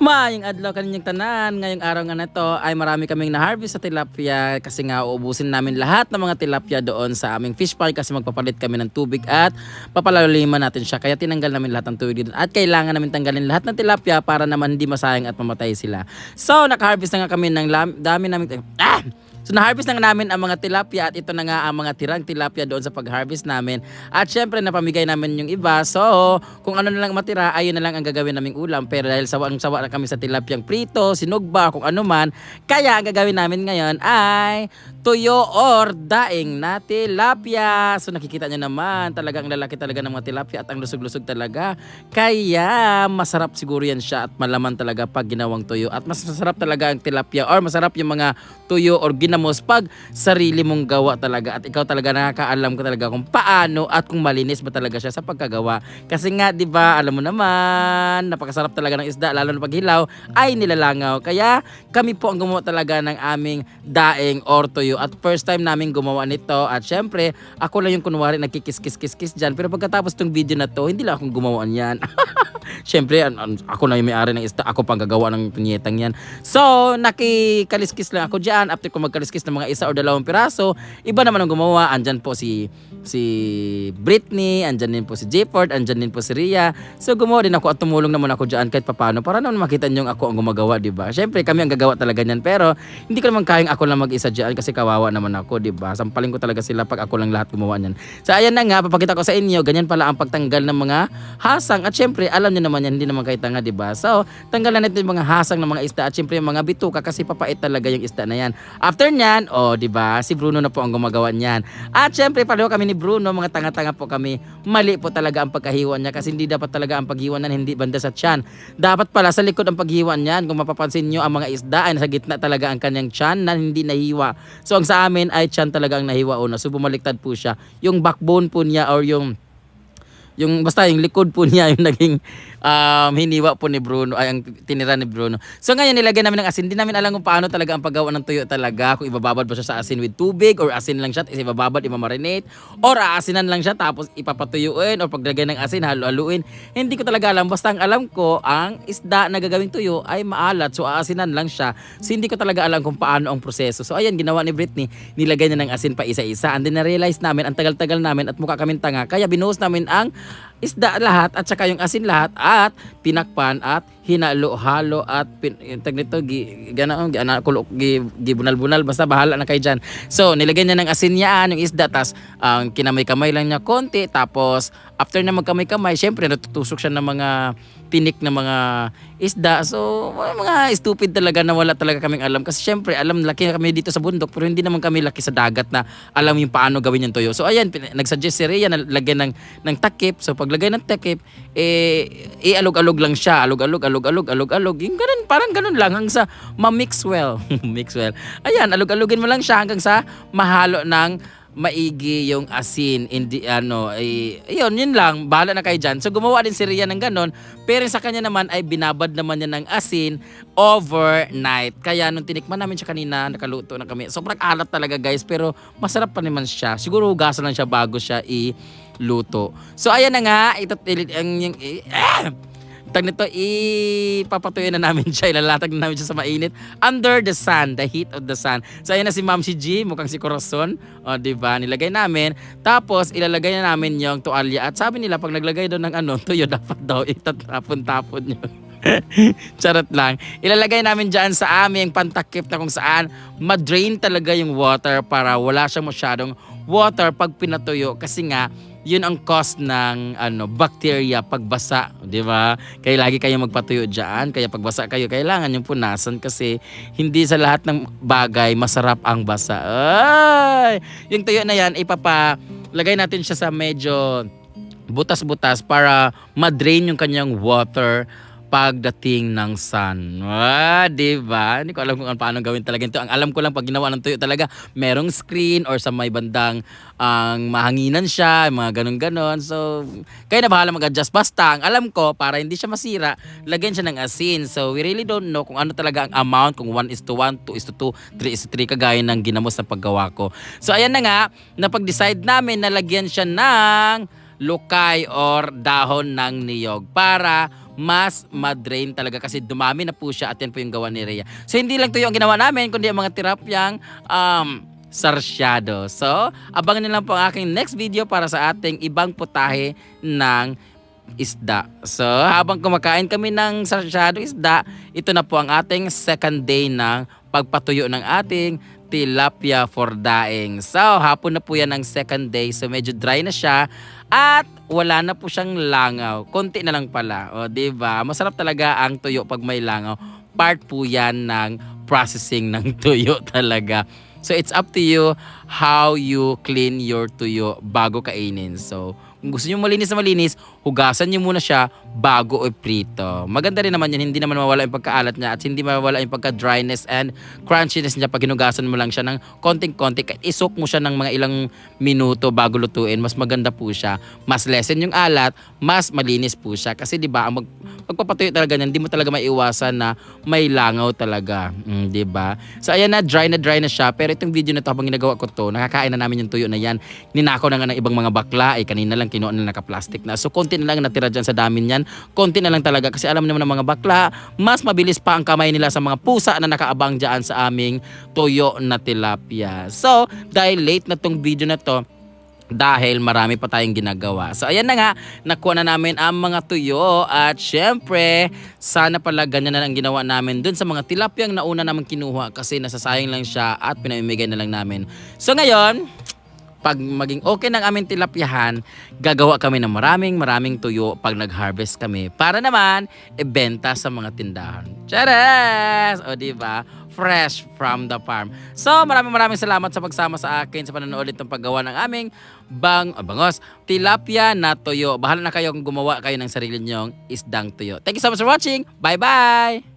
Maayong adlaw kaninyang tanan. Ngayong araw nga na to ay marami kaming na-harvest sa tilapia kasi nga uubusin namin lahat ng mga tilapia doon sa aming fish park kasi magpapalit kami ng tubig at papalaliman natin siya. Kaya tinanggal namin lahat ng tubig doon at kailangan namin tanggalin lahat ng tilapia para naman hindi masayang at mamatay sila. So naka-harvest na nga kami ng dami namin... Ah! So na-harvest na namin ang mga tilapia at ito na nga ang mga tirang tilapia doon sa pag-harvest namin. At syempre napamigay namin yung iba. So kung ano na lang matira, ayun na lang ang gagawin naming ulam. Pero dahil sawang sawa na kami sa tilapiang prito, sinugba, kung ano man, kaya ang gagawin namin ngayon ay tuyo or daing na tilapia. So nakikita nyo naman, talagang lalaki talaga ng mga tilapia at ang lusog-lusog talaga. Kaya masarap siguro yan siya at malaman talaga pag ginawang tuyo. At mas masarap talaga ang tilapia or masarap yung mga tuyo or ginamos pag sarili mong gawa talaga. At ikaw talaga nakakaalam ka talaga kung paano at kung malinis ba talaga siya sa pagkagawa. Kasi nga, di ba, alam mo naman, napakasarap talaga ng isda, lalo na pag hilaw, ay nilalangaw. Kaya kami po ang gumawa talaga ng aming daing or tuyo. At first time namin gumawa nito. At syempre, ako lang yung kunwari nagkikis-kis-kis-kis dyan. Pero pagkatapos tong video na to, hindi lang akong gumawa niyan. Siyempre, an- ako na yung may-ari ng isda. Ako pang gagawa ng punyetang yan. So, nakikaliskis lang ako dyan. After ko magkaliskis ng mga isa o dalawang piraso, iba naman ang gumawa. Andyan po si si Britney, andyan din po si Jayford, andyan din po si Ria. So, gumawa din ako at tumulong naman ako dyan kahit papano para naman makita niyo ako ang gumagawa, di ba? Siyempre, kami ang gagawa talaga niyan. Pero, hindi ko naman kayang ako lang mag-isa dyan kasi kawawa naman ako, di ba? Sampalin ko talaga sila pag ako lang lahat gumawa niyan. So, ayan na nga, papakita ko sa inyo, ganyan pala ang pagtanggal ng mga hasang. At syempre, alam niyo naman yan, hindi naman kayo tanga, di ba? So, tanggalan natin yung mga hasang ng mga isda at syempre yung mga bituka kasi papait talaga yung isda na yan. After nyan, oh, di ba? Si Bruno na po ang gumagawa niyan. At syempre, pareho kami ni Bruno, mga tanga-tanga po kami. Mali po talaga ang pagkahiwa niya kasi hindi dapat talaga ang paghiwa niyan, hindi banda sa tiyan. Dapat pala sa likod ang paghiwa niyan. Kung mapapansin nyo, ang mga isda ay nasa gitna talaga ang kanyang tiyan na hindi nahiwa. So, ang sa amin ay tiyan talaga ang nahiwa una. So, bumaliktad po siya. Yung backbone po niya or yung yung basta yung likod po niya yung naging um, hiniwa po ni Bruno ay ang tinira ni Bruno. So ngayon nilagyan namin ng asin. Hindi namin alam kung paano talaga ang paggawa ng tuyo talaga. Kung ibababad ba siya sa asin with tubig or asin lang siya ibababad, imamarinate or aasinan lang siya tapos ipapatuyuin or paglagay ng asin halu-haluin. Hindi ko talaga alam. Basta ang alam ko ang isda na gagawing tuyo ay maalat so aasinan lang siya. So hindi ko talaga alam kung paano ang proseso. So ayan ginawa ni Britney. Nilagay niya ng asin pa isa-isa and then na-realize namin ang tagal-tagal namin at mukha kaming tanga. Kaya binuhos namin ang isda lahat at saka yung asin lahat at tinakpan at hinalo-halo at pin, yung tag nito gi ganaon gi ana kulok gi, gi bunal-bunal basta bahala na kayo diyan. So nilagyan niya ng asin yan yung isda tas ang kinamay-kamay lang niya konti tapos after na magkamay-kamay syempre natutusok siya ng mga tinik na mga isda. So, mga stupid talaga na wala talaga kaming alam. Kasi syempre, alam, laki kami dito sa bundok, pero hindi naman kami laki sa dagat na alam yung paano gawin yung toyo. So, ayan, nagsuggest si Rhea na lagyan ng, ng takip. So, paglagay ng takip, eh, ialog-alog lang siya. Alog-alog, alog-alog, alog-alog. Yung ganun, parang ganun lang hanggang sa ma-mix well. mix well. Ayan, alog-alogin mo lang siya hanggang sa mahalo ng maigi yung asin hindi ano ay yun yun lang. Bahala na kayo dyan. So gumawa din si Ria ng ganon. Pero sa kanya naman ay binabad naman niya ng asin overnight. Kaya nung tinikman namin siya kanina nakaluto na kami. Sobrang alat talaga guys. Pero masarap pa naman siya. Siguro hugasan lang siya bago siya i-luto. So ayan na nga. Ito ang yung ah! Tag nito, ipapatuyo na namin siya, ilalatag na namin siya sa mainit. Under the sun, the heat of the sun. So, ayan na si Ma'am si G, mukhang si Corazon. O, di ba? Nilagay namin. Tapos, ilalagay na namin yung tuwalya. At sabi nila, pag naglagay doon ng ano, tuyo, dapat daw itatapon-tapon yun. Charot lang. Ilalagay namin dyan sa aming pantakip na kung saan madrain talaga yung water para wala siyang masyadong water pag pinatuyo. Kasi nga, yun ang cause ng ano bacteria pagbasa, 'di ba? Kaya lagi kayo magpatuyo diyan, kaya pagbasa kayo kailangan yung punasan kasi hindi sa lahat ng bagay masarap ang basa. Ay! Yung tuyo na yan ipapa lagay natin siya sa medyo butas-butas para madrain yung kanyang water pagdating ng sun. Ah, di ba? Hindi ko alam kung paano gawin talaga ito. Ang alam ko lang pag ginawa ng tuyo talaga, merong screen or sa may bandang ang mahanginan siya, mga ganun-ganon. So, kayo na bahala mag-adjust. Basta, ang alam ko, para hindi siya masira, lagyan siya ng asin. So, we really don't know kung ano talaga ang amount, kung 1 is to 1, 2 is to 2, 3 is to 3, kagaya ng ginamos na paggawa ko. So, ayan na nga, napag-decide namin na lagyan siya ng lukay or dahon ng niyog para mas madrain talaga kasi dumami na po siya at yan po yung gawa ni Rhea. So hindi lang tuyo ang ginawa namin, kundi ang mga tirapyang um, sarsyado. So, abangan niyo lang po ang aking next video para sa ating ibang putahe ng isda. So, habang kumakain kami ng sarsyado isda, ito na po ang ating second day ng pagpatuyo ng ating tilapia for daing. So, hapon na po yan ang second day. So, medyo dry na siya. At wala na po siyang langaw. Konti na lang pala. O, ba? Masarap talaga ang tuyo pag may langaw. Part po yan ng processing ng tuyo talaga. So, it's up to you how you clean your tuyo bago kainin. So, kung gusto nyo malinis na malinis, hugasan nyo muna siya bago i-prito. Maganda rin naman yan, hindi naman mawala yung pagkaalat niya at hindi mawala yung pagka-dryness and crunchiness niya pag hinugasan mo lang siya ng konting-konti. Kahit isok mo siya ng mga ilang minuto bago lutuin, mas maganda po siya. Mas lessen yung alat, mas malinis po siya. Kasi di ba, ang mag, pagpapatuyo talaga niyan, hindi mo talaga maiwasan na may langaw talaga. Mm, di ba? So ayan na, dry na dry na siya. Pero itong video na to, habang ginagawa ko to, nakakain na namin yung tuyo na yan. Ninakaw na nga ng ibang mga bakla. Eh, kanina lang kinuha na naka-plastic na. So konti na lang natira dyan sa dami niyan. Konti na lang talaga. Kasi alam naman ng mga bakla, mas mabilis pa ang kamay nila sa mga pusa na nakaabang dyan sa aming tuyo na tilapia. So, dahil late na tong video na to, dahil marami pa tayong ginagawa. So ayan na nga, nakuha na namin ang mga tuyo at syempre, sana pala ganyan na lang ginawa namin dun sa mga tilapyang nauna naman kinuha kasi nasasayang lang siya at pinamimigay na lang namin. So ngayon, pag maging okay ng aming tilapyahan, gagawa kami ng maraming maraming tuyo pag nag-harvest kami para naman ibenta sa mga tindahan. Charas! O di ba? Fresh from the farm. So maraming maraming salamat sa pagsama sa akin sa panonood itong paggawa ng aming bang, ah, bangos, tilapia na tuyo. Bahala na kayo kung gumawa kayo ng sarili niyong isdang tuyo. Thank you so much for watching. Bye-bye!